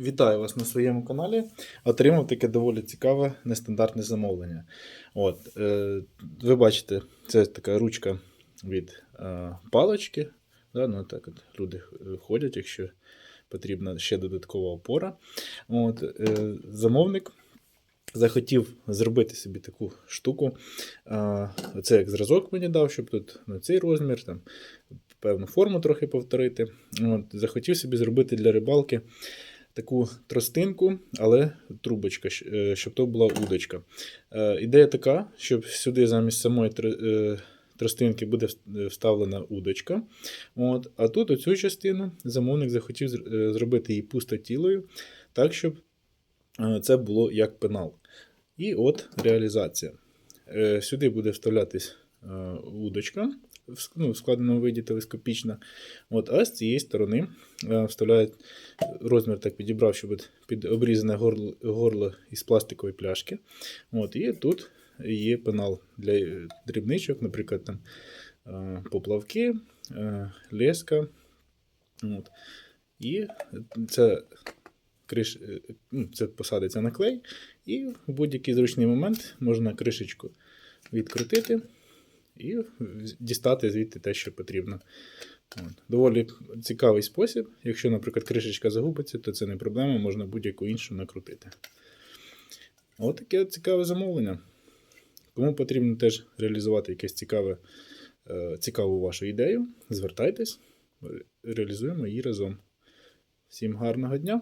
Вітаю вас на своєму каналі. Отримав таке доволі цікаве нестандартне замовлення. От, е, ви бачите, це така ручка від е, палички. Да, ну, так от люди е, ходять, якщо потрібна ще додаткова опора. От, е, замовник захотів зробити собі таку штуку. Е, це як зразок мені дав, щоб тут на цей розмір, там, певну форму трохи повторити. От, захотів собі зробити для рибалки таку тростинку, але трубочка, е, щоб то була удочка. Е, Ідея така, щоб сюди замість самої е, тростинки буде вставлена удочка. От, а тут оцю частину замовник захотів зробити її пустотілою, так, щоб це було як пенал. І от реалізація. Сюди буде вставлятись удочка в ну, складеному виді телескопічна. От, а з цієї сторони е, вставляють розмір так підібрав, щоб під обрізане горло, горло із пластикової пляшки. От, і тут є пенал для е, дрібничок, наприклад, там е, поплавки, е, леска. От. І це, криш, е, ну, це посадиться на клей, і в будь-який зручний момент можна кришечку відкрутити і дістати звідти те, що потрібно. От. Доволі цікавий спосіб. Якщо, наприклад, кришечка загубиться, то це не проблема, можна будь-яку іншу накрутити. От таке цікаве замовлення. Кому потрібно теж реалізувати якесь цікаве, е, цікаву вашу ідею, звертайтесь, реалізуємо її разом. Всім гарного дня!